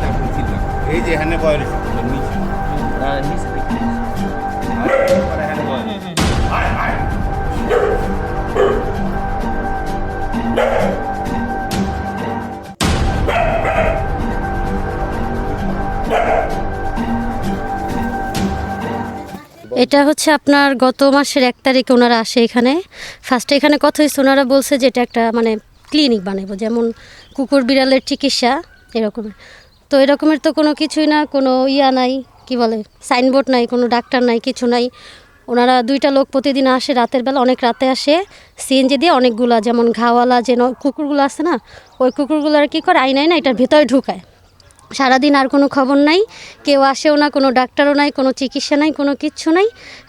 তারপরে চিনলাম এই যে এখানে রয়েছে নিচে। এটা হচ্ছে আপনার গত মাসের এক তারিখে ওনারা আসে এখানে। ফার্স্টে এখানে কথা হয়েছে ওনারা বলছে যে এটা একটা মানে ক্লিনিক বানাবো যেমন কুকুর বিড়ালের চিকিৎসা এরকমের তো এরকমের তো কোনো কিছুই না, কোনো ইয়া নাই, কি বলে, সাইনবোর্ড নাই, কোনো ডাক্তার নাই, কিছু নাই। ওনারা দুইটা লোক প্রতিদিন আসে, রাতের বেলা অনেক রাতে আসে, সিএনজি দিয়ে অনেকগুলা, যেমন ঘাওয়ালা যেন কুকুরগুলো আছে না, ওই কুকুরগুলো আর কী করে আইনাই না, এটার ভেতরে ঢুকায়। সারাদিন আর কোনো খবর নাই, কেউ আসেও না, কোনো ডাক্তারও নাই, কোনো চিকিৎসা নাই, কোনো কিচ্ছু নাই।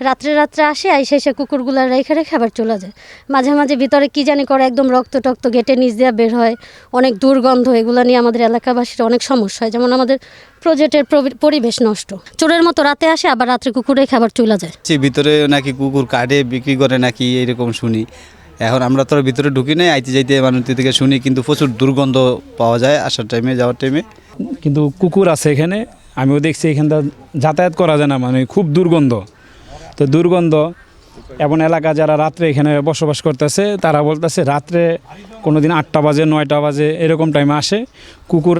রাত্রে রাত্রে আসে, আইসে এসে কুকুরগুলো রেখে রেখে আবার চলে যায়। মাঝে মাঝে ভিতরে কি জানি করে একদম রক্ত টক্ত গেটে নিচ দিয়ে বের হয়। অনেক দুর্গন্ধ, এগুলো নিয়ে আমাদের এলাকাবাসীর অনেক সমস্যা হয়। যেমন আমাদের প্রজেক্টের পরিবেশ নষ্ট। চোরের মতো রাতে আসে, আবার রাত্রে কুকুর রেখে আবার চলে যায়। সে ভিতরে নাকি কুকুর কাটে, বিক্রি করে নাকি এরকম শুনি। এখন আমরা তো ভিতরে ঢুকি নাই, আইতে যাইতে মানুষ থেকে শুনি, কিন্তু প্রচুর দুর্গন্ধ পাওয়া যায় আসার টাইমে যাওয়ার টাইমে কিন্তু কুকুর আছে এখানে, আমিও দেখছি এখানটা যাতায়াত করা যায় না মানে খুব দুর্গন্ধ। তো দুর্গন্ধ, এমন এলাকা যারা রাত্রে এখানে বসবাস করতেছে, তারা বলতেছে রাত্রে কোনো দিন আটটা বাজে, নয়টা বাজে, এরকম টাইমে আসে, কুকুর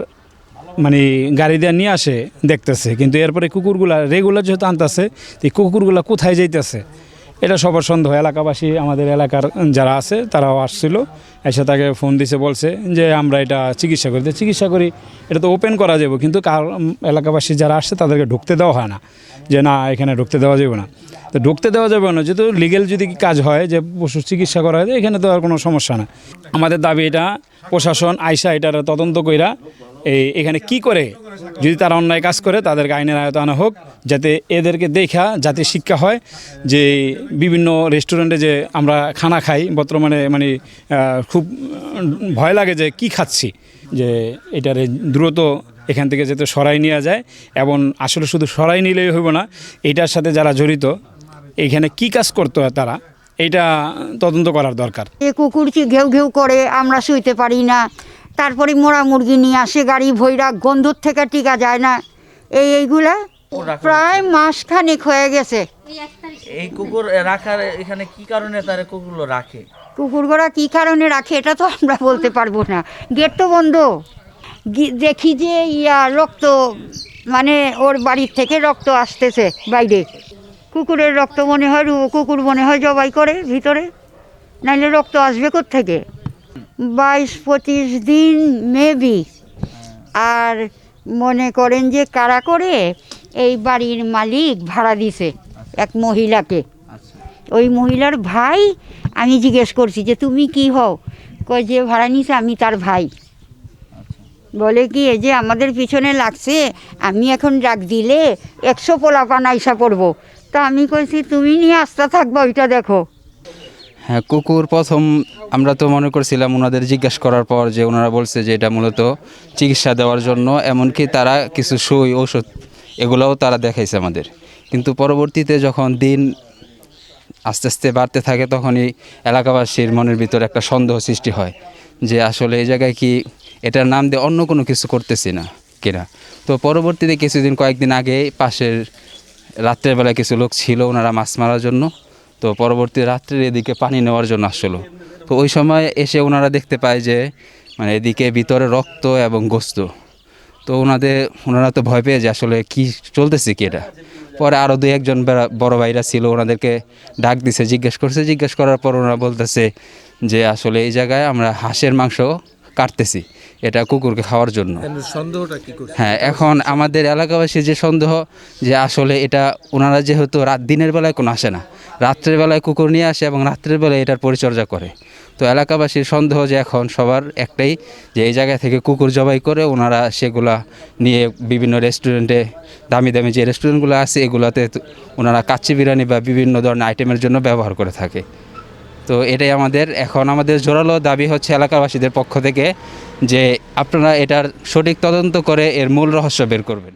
মানে গাড়ি দিয়ে নিয়ে আসে, দেখতেছে। কিন্তু এরপরে কুকুরগুলা রেগুলার যেহেতু আনতেছে, এই কুকুরগুলা কোথায় যাইতেছে? এটা সবার সন্দেহ। এলাকাবাসী আমাদের এলাকার যারা আছে, তারাও আসছিল, এসে তাকে ফোন দিছে, বলছে যে আমরা এটা চিকিৎসা করি। চিকিৎসা করি, এটা তো ওপেন করা যাবে, কিন্তু কার এলাকাবাসী যারা আসছে, তাদেরকে ঢুকতে দেওয়া হয় না। যে না, এখানে ঢুকতে দেওয়া যাবে না। তো ঢুকতে দেওয়া যাবে না, যেহেতু লিগেল যদি কাজ হয়, যে পশুর চিকিৎসা করা হয়, এখানে তো আর কোনো সমস্যা না। আমাদের দাবি এটা, প্রশাসন আইসা এটার তদন্ত কইরা এই এখানে কি করে যদি তারা অন্যায় কাজ করে, তাদেরকে আইনের আয়ত আনা হোক, যাতে এদেরকে দেখা যাতে শিক্ষা হয় যে বিভিন্ন রেস্টুরেন্টে যে আমরা খানা খাই, বর্তমানে মানে খুব ভয় লাগে যে কি খাচ্ছি, যে এটারে দ্রুত এখান থেকে যাতে সরাই নেওয়া যায় এবং আসলে শুধু সরাই নিলেই হইব না, এটার সাথে যারা জড়িত, এখানে কি কাজ করতে হয় তারা, এটা তদন্ত করার দরকার। কুকুর কি ঘেউ ঘেউ করে, আমরা শুইতে পারি না। তারপরে মোড়া মুরগি নিয়ে আসে গাড়ি ভৈরা গন্ধুর থেকে টিকা যায় না। এই এইগুলা প্রায় মাসখানেক হয়ে গেছে। এই কুকুর রাখার এখানে কি কারণে তারা কুকুরগুলো রাখে? কুকুরগুলা কি কারণে রাখে এটা তো আমরা বলতে পারব না। গেট তো বন্ধ। দেখি যে ইয়া রক্ত মানে ওর বাড়ির থেকে রক্ত আসতেছে বাইরে। কুকুরের রক্ত মনে হয় রু- কুকুর মনে হয় জবাই করে ভিতরে। নাইলে রক্ত আসবে থেকে বাইশ পঁচিশ দিন মেবি আর মনে করেন যে কারা করে এই বাড়ির মালিক ভাড়া দিছে এক মহিলাকে। ওই মহিলার ভাই আমি জিজ্ঞেস করছি যে তুমি কি হও? কয় যে ভাড়া নিছে আমি তার ভাই। বলে কি এই যে আমাদের পিছনে লাগছে আমি এখন ডাক দিলে একশো পোলাপান আইসা পড়ব। তা আমি কইছি তুমি নিয়ে আসতে থাকবা ওইটা দেখো। হ্যাঁ কুকুর প্রথম আমরা তো মনে করছিলাম ওনাদের জিজ্ঞেস করার পর যে ওনারা বলছে যে এটা মূলত চিকিৎসা দেওয়ার জন্য, এমনকি তারা কিছু সই ঔষধ এগুলোও তারা দেখাইছে আমাদের। কিন্তু পরবর্তীতে যখন দিন আস্তে আস্তে বাড়তে থাকে, তখনই এলাকাবাসীর মনের ভিতরে একটা সন্দেহ সৃষ্টি হয় যে আসলে এই জায়গায় কি এটার নাম দিয়ে অন্য কোনো কিছু করতেছি না কিনা। তো পরবর্তীতে কিছুদিন, কয়েকদিন আগে পাশের রাত্রের বেলায় কিছু লোক ছিল ওনারা মাছ মারার জন্য। তো পরবর্তী রাত্রের এদিকে পানি নেওয়ার জন্য আসলো। তো ওই সময় এসে ওনারা দেখতে পায় যে মানে এদিকে ভিতরে রক্ত এবং গোস্ত। তো ওনাদের, ওনারা তো ভয় পেয়ে যে আসলে কি চলতেছে কি এটা। পরে আরও দুই একজন বড় ভাইরা ছিল, ওনাদেরকে ডাক দিছে, জিজ্ঞেস করছে। জিজ্ঞেস করার পর ওনারা বলতেছে যে, আসলে এই জায়গায় আমরা হাঁসের মাংস কাটতেছি এটা কুকুরকে খাওয়ার জন্য। সন্দেহটা কি হ্যাঁ এখন আমাদের এলাকাবাসীর যে সন্দেহ যে আসলে এটা ওনারা যেহেতু রাত দিনের বেলায় কোনো আসে না রাত্রের বেলায় কুকুর নিয়ে আসে এবং রাত্রের বেলায় এটার পরিচর্যা করে। তো এলাকাবাসীর সন্দেহ যে এখন সবার একটাই যে এই জায়গা থেকে কুকুর জবাই করে ওনারা সেগুলা নিয়ে বিভিন্ন রেস্টুরেন্টে দামি দামি যে রেস্টুরেন্টগুলো আছে এগুলোতে ওনারা কাচ্চি বিরিয়ানি বা বিভিন্ন ধরনের আইটেমের জন্য ব্যবহার করে থাকে। তো এটাই আমাদের। এখন আমাদের জোরালো দাবি হচ্ছে এলাকাবাসীদের পক্ষ থেকে যে আপনারা এটার সঠিক তদন্ত করে এর মূল রহস্য বের করবেন।